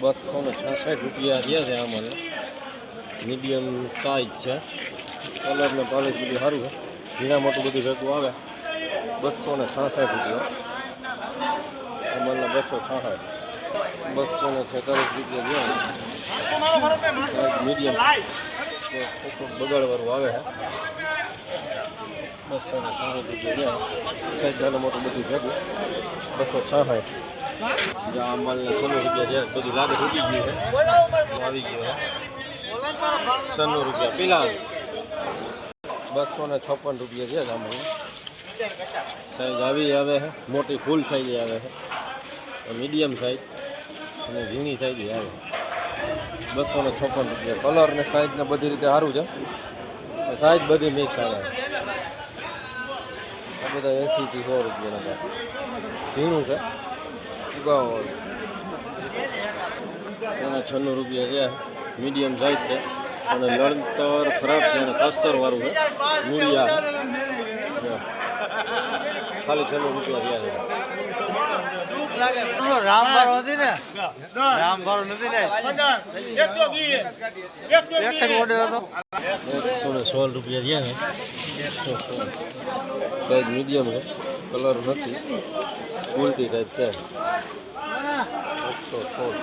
બસો ને છાસઠ રૂપિયા રહ્યા છે આમાં મીડિયમ સાઇઝ છે. કલર ને ક્વોલિટી બધું સારું છે. ઝીણા મોટું બધું ભેગું આવે. બસો ને છાસઠ રૂપિયા. અમલના બસો છાસઠ. બસો ને છેતાલીસ રૂપિયા રહ્યા મીડિયમ બગાડવાળું આવે છે બસો ને છાસઠ રૂપિયા રહ્યા સાઈઝ નાનું મોટું બધું ભેગું. બસો છાસઠ. આ માલને રૂપિયા છે બધું લાગે તૂટી ગયું છે. આવી ગયું છે. છન્નું રૂપિયા પીલા બસો ને છપ્પન રૂપિયા છે જામુન સાઈઝ આવી આવે છે. મોટી ફૂલ સાઈઝ આવે છે. મીડિયમ સાઈઝ અને ઝીણી સાઈઝ આવે. બસો ને છપ્પન રૂપિયા. કલર ને સાઈઝ ને બધી રીતે સારું છે. સાઈઝ બધી મિક્સ આવે. આ બધા એંસીથી સો રૂપિયાના ઝીણું છે. ઉગાવાવાળું એના છન્નું રૂપિયા છે. મીડિયમ સાઈઝ છે. અને લણતર ખરાબ છે અને કસ્તરવાળું છે. મૂળિયા. ખાલી છન્નું રૂપિયા રહ્યા છે રામ હતી ને? રામ બારો નથી ને? એક જ ઓર્ડર હતો. એકસો ને સોળ રૂપિયા થયા છે એકસો સોળ. સાઈઝ મીડિયમ છે. કલર નથી. ઉલટી ટાઈપ છે. એકસો સોળ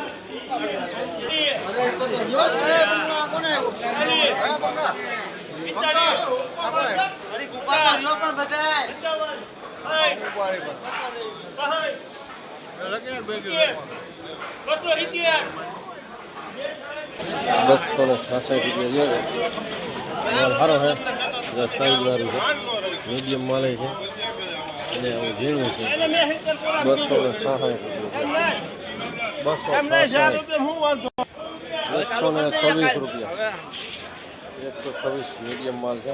બસો ને છાસઠ રૂપિયા સાઈઝ વાળું છે. મીડિયમ માલે છે. ઝીણું છે બસો ને છાસઠ રૂપિયા બસો એકસો ને છવ્વીસ રૂપિયા એકસો છવ્વીસ મીડિયમ માલ છે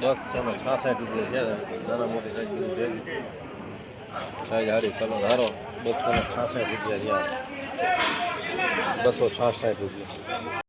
બસો ને છાસઠ રૂપિયા છે નાના મોટી સાઈઝ બધી ભેગી સાઈઝ હારી કલર હારો બસો ને છાસઠ રૂપિયા છે બસો છાસઠ રૂપિયા.